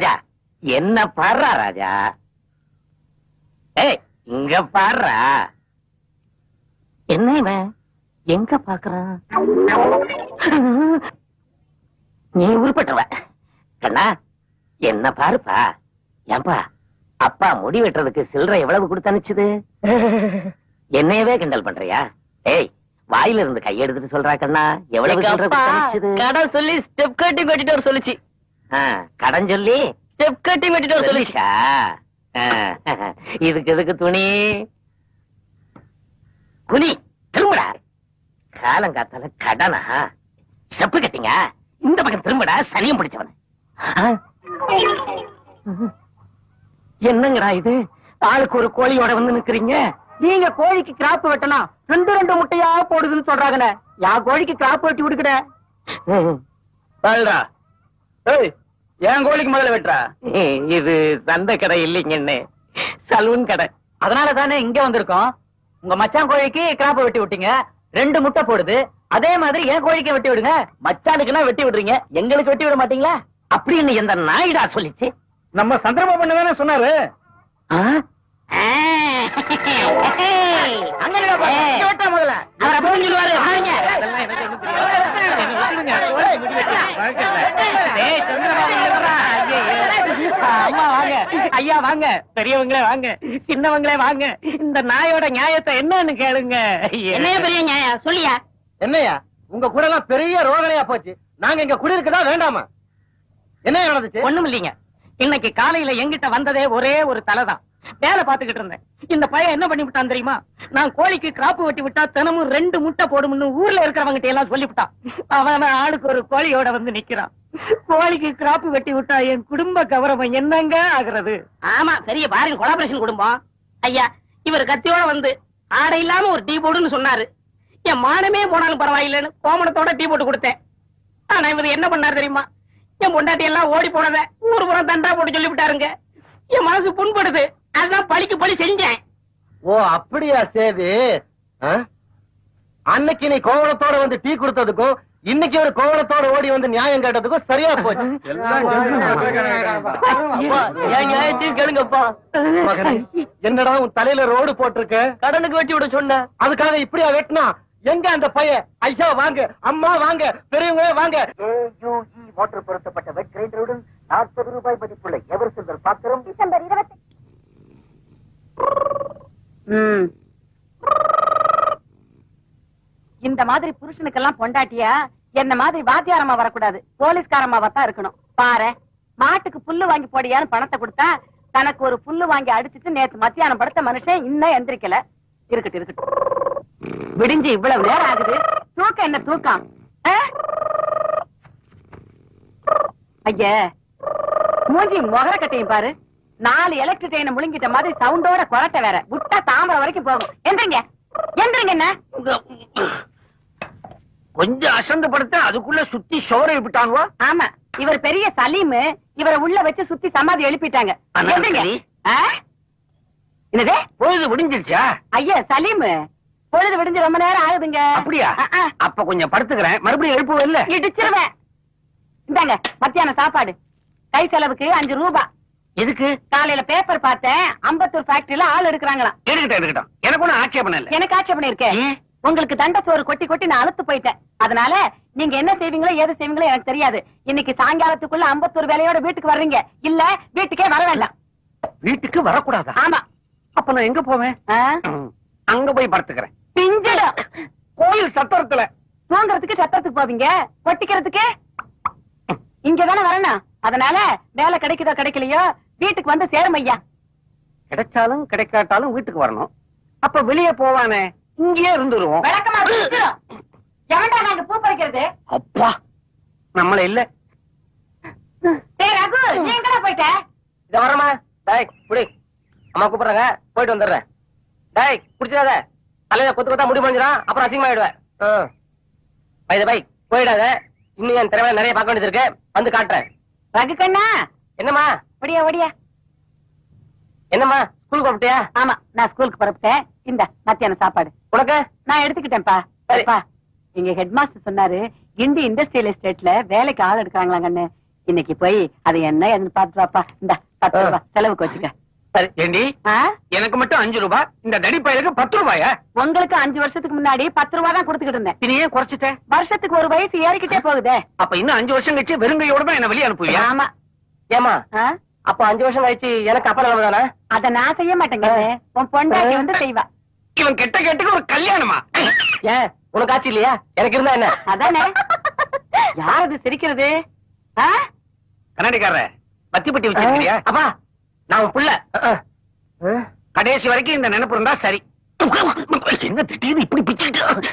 ராஜா. என்ன பாடுறா ராஜா? ஏய் இங்க பாடுறா. என்ன இவன்? எங்க பாக்குறான்? நீ உருப்பட்டுருவ. கண்ணா என்ன பாருப்பா. ஏன்பா அப்பா முடி வெட்டுறதுக்கு சில்லறை எவ்வளவு கொடுத்து அனுப்பிச்சது? என்னையவே கிண்டல் பண்றியா? ஏய் வாயில இருந்து கையெடுத்துட்டு சொல்றா கண்ணா. எவ்வளவு கடை சொல்லி ஸ்டெப் கட்டிங் வெட்டிட்டு வர சொல்லுச்சு. கடன் சொல்லி ஸ்டெப் கட்டிங் வெட்டிட்டு சொல்லுச்சு இதுக்கு எதுக்கு துணி? குனி திரும்புடா. காலங்காத்தால கடனா? ஸ்டெப்பு கட்டிங்க. இந்த பக்கம் திரும்புடா சனியம் பிடிச்சவன. என்னங்கடா இது? ஆளுக்கு ஒரு கோழியோட வந்து நிக்கிறீங்க? நீங்க கோழிக்கு கிராப் வெட்டனா ரெண்டு ரெண்டு முட்டையா போடுதுன்னு சொல்றாங்கண்ணே. யா கோழிக்கு கிராப் வெட்டி விடுக்கட. ஏய் என் கோழிக்கு முதல்ல வெட்டுறா. இது சந்தை கடை இல்லைங்கன்னு சலூன் கடை. அதனால தானே இங்க வந்திருக்கோம். உங்க மச்சான் கோழிக்கு கிராப் வெட்டி விட்டீங்க. ரெண்டு முட்டை போடுது. அதே மாதிரி என் கோழிக்கு வெட்டி விடுங்க. மச்சானுக்குன்னா வெட்டி விடுறீங்க. எங்களுக்கு வெட்டி விட மாட்டீங்களா? அப்படின்னு எந்த நாயிடா சொல்லிச்சு? நம்ம சந்திரபா பண்ண தானே சொன்னாரு. ஆ? ஆ. அங்க நில்லு பாப்பா, இங்க வெட்டா முதல்ல. அவரை போய் சொல்லுவாரு, வாங்க. ஐயா வாங்க. ஐயா வாங்க. பெரியவங்களே வாங்க. சின்னவங்களே வாங்க. இந்த நாயோட நியாயத்தை என்னன்னு கேளுங்க. என்னைய பெரிய நியாயம் சொல்லியா? என்னய்யா உங்க கூட எல்லாம் பெரிய ரோதனையா போச்சு. நாங்க இங்க குடியிருக்கதா வேண்டாமா? என்ன நடந்துச்சு? ஒண்ணும் இல்லைங்க. இன்னைக்கு காலையில எங்கிட்ட வந்ததே ஒரே ஒரு தலைதான். வேலை பார்த்துக்கிட்டு இருந்தேன். இந்த பையன் என்ன பண்ணி விட்டான் தெரியுமா? நான் கோழிக்கு கிராப்பு வெட்டி விட்டா தினமும் ரெண்டு முட்டை போடும்னு ஊர்ல இருக்கிறவங்கிட்ட எல்லாம் சொல்லிவிட்டான். அவன் ஆளுக்கு ஒரு கோழியோட வந்து நிக்கிறான். கோழிக்கு கிராப்பு வெட்டி விட்டா என் குடும்ப கௌரவம் என்னங்க ஆகுறது? ஆமா பெரிய பாருங்க கொலாபரேஷன் குடும்பம். ஐயா இவர் கத்தியோட வந்து ஆடை இல்லாம ஒரு டீ போடுன்னு சொன்னாரு. என் மானமே போனாலும் பரவாயில்லைன்னு கோமணத்தோட டீ போட்டு கொடுத்தேன். ஆனா இவர் என்ன பண்ணாரு தெரியுமா? என் பொண்டாட்டி எல்லாம் ஓடி போனத ஊர் புறம் தண்டா போட்டு சொல்லி விட்டாருங்க என் மனசு புண்படுது. அதான் பழிக்கு பழி செஞ்சேன். ஓ அப்படியா சேதி? ஆ? அன்னைக்கு நீ கோவணத்தோட வந்து டீ கொடுத்ததுக்கும் இன்னைக்கு ஒரு கோவணத்தோட ஓடி வந்து நியாயம் கேட்டதுக்கும் சரியா போச்சு. என் நியாயத்தையும் கேளுங்கப்பா. என்னடா உன் தலையில ரோடு போட்டிருக்க? கடனுக்கு வெட்டி விட சொன்ன. அதுக்காக இப்படியா வெட்டினா? எங்க அந்த பையன் ஐயா வாங்க. அம்மா வாங்க. பெரியவங்களே வாங்க. மோட்டர் பொருத்தப்பட்ட வெட் கிரைண்டருடன் நாற்பது ரூபாய் மதிப்புள்ள எவர் சில்வர் பாத்திரம். டிசம்பர் இருபத்தி இந்த மாதிரி புருஷனுக்கெல்லாம் பொண்டாட்டியா? என்ன மாதிரி வாத்தியாரமா வரக்கூடாது. போலீஸ்காரமாவா தான் இருக்கணும். பாரு மாட்டுக்கு புல்லு வாங்கி போடியான்னு பணத்தை கொடுத்தா தனக்கு ஒரு புல்லு வாங்கி அடிச்சுட்டு நேத்து மத்தியானம் படுத்த மனுஷன் இன்னும் எந்திரிக்கல. இருக்கட்டும் இருக்கட்டும். விடிஞ்சு இவ்வளவு நேரம் ஆகுது. தூக்கம் என்ன தூக்கம்? ஆ? மூஞ்சி முகர கட்டையும் பாரு. நாலு எலக்ட்ரிக் ட்ரெயினை முழுங்கிட்ட மாதிரி சவுண்டோட குரட்டை வேற. விட்டா தாமரை வரைக்கும் போகும். எந்திரிங்க. எந்திரிங்க என்ன? கொஞ்சம் அசந்து படுத்த அதுக்குள்ள சுத்தி சோரை விட்டானுவா ஆமா இவர் பெரிய சலீமு. இவரை உள்ள வச்சு சுத்தி சமாதி எழுப்பிட்டாங்க? என்னது? பொழுது விடிஞ்சிருச்சா? ஐயா சலீமு. பொழுது விடிஞ்சு ரொம்ப நேரம் ஆகுதுங்க. அப்படியா. அப்ப கொஞ்சம் படுத்துக்கிறேன். மறுபடியும் எழுப்புவ இல்ல? இடிச்சிருவேன். இந்தாங்க மத்தியான சாப்பாடு. கை செலவுக்கு அஞ்சு ரூபா. எதுக்கு? காலையில பேப்பர் பார்த்தேன். அம்பத்தூர் ஃபேக்டரியில ஆள் எடுக்கிறாங்களாம். எடுக்கட்டும் எடுக்கட்டும். எனக்கு ஒண்ணும் ஆட்சேபணம் இல்ல. எனக்கு ஆட்சேபணம் இருக்கே. ஏன்? உங்களுக்கு தண்ட சோறு கொட்டி கொட்டி நான் அழுத்து போயிட்டேன். அதனால நீங்க என்ன செய்வீங்களோ ஏது செய்வீங்களோ எனக்கு தெரியாது. இன்னைக்கு சாயங்காலத்துக்குள்ள அம்பத்தூர் வேலையோட வீட்டுக்கு வர்றீங்க. இல்ல வீட்டுக்கே வர வேண்டாம். வீட்டுக்கு வரக்கூடாதா? ஆமா. அப்ப நான் எங்க போவேன்? அங்க போய் படுத்துக்கிறேன். பிஞ்சிடும். கோயில் சத்திரத்துல. தூங்குறதுக்கு சத்தத்துக்கு போவீங்க. கொட்டிக்கிறதுக்கு இங்கதானே வரணும். அதனால வேலை கிடைக்குதோ கிடைக்கலையோ வீட்டுக்கு வந்து சேரும் ஐயா. கிடைச்சாலும் கிடைக்காட்டாலும் வீட்டுக்கு வரணும். அப்ப வெளியே போவானே? இங்கேயே இருந்துருவோம். விளக்கமா. எவன்டா நாங்க பூ பறிக்கிறது? அப்பா நம்மள இல்ல. டேய் ரகு நீ எங்கடா போயிட்ட? இத வரமா? டேய் அம்மா கூப்பிடுறாங்க போயிட்டு வந்துடுறேன். டேய் குடிச்சிடாத. தலையில கொத்து கொத்தா முடி பண்ணிடும் அப்புறம் அசிங்கமாயிடுவேன். பை பை போயிடாத. இன்னும் என் திறமையில நிறைய பார்க்க வேண்டியது இருக்கு. வந்து காட்டுறேன். ரகு கண்ணா. என்னம்மா? ஒடியா ஒடியா. என்னம்மா? ஸ்கூல் கூப்பிட்டியா? ஆமா நான் ஸ்கூலுக்கு புறப்பட்டேன். இந்த மத்தியான சாப்பாடு. உனக்கு நான் எடுத்துக்கிட்டேன்ப்பா. சரி. அப்பா எங்க ஹெட் மாஸ்டர் சொன்னாரு இண்டி இண்டஸ்ட்ரியல் எஸ்டேட்ல வேலைக்கு ஆள் எடுக்கிறாங்களா கண்ணு இன்னைக்கு போய் அது என்ன என்று பார்த்து வாப்பா. இந்த பத்து ஆ. ரூபாய் செலவுக்கு வச்சுக்க. ஏண்டி? எனக்கு மட்டும் அஞ்சு ரூபாய் இந்த தடி பயலுக்கு பத்து ரூபாயா? உங்களுக்கு அஞ்சு வருஷத்துக்கு முன்னாடி பத்து ரூபாய் தான் கொடுத்துக்கிட்டு இருந்தேன். இது ஏன் குறைச்சிட்ட? வருஷத்துக்கு ஒரு வயசு ஏறிக்கிட்டே போகுதே. அப்ப இன்னும் அஞ்சு வருஷம் கழிச்சு வெறுங்கையோட தான் என்ன வெளியே அனுப்புவியா? ஆமா. ஏமா? அப்ப அஞ்சு வருஷம் கழிச்சு எனக்கு அப்பா நிலைமை தானே? அத நான் செய்ய மாட்டேங்க. உன் பொண்டாட்டி வந்து செய்வா. இவன் கெட்ட கேட்டுக்கு ஒரு கல்யாணமா? ஏன் உனக்கு ஆச்சு இல்லையா? எனக்கு இருந்தா என்ன? அதானே. யார் அது சிரிக்கிறது? ஆ? கண்ணாடிக்காரர பத்தி பட்டி வச்சிருக்கியா அப்பா. நான் உன் புள்ள. கடைசி வரைக்கும் இந்த நினைப்பு இருந்தா சரி. என்ன திடீர்னு இப்படி பிச்சுக்கிட்டு?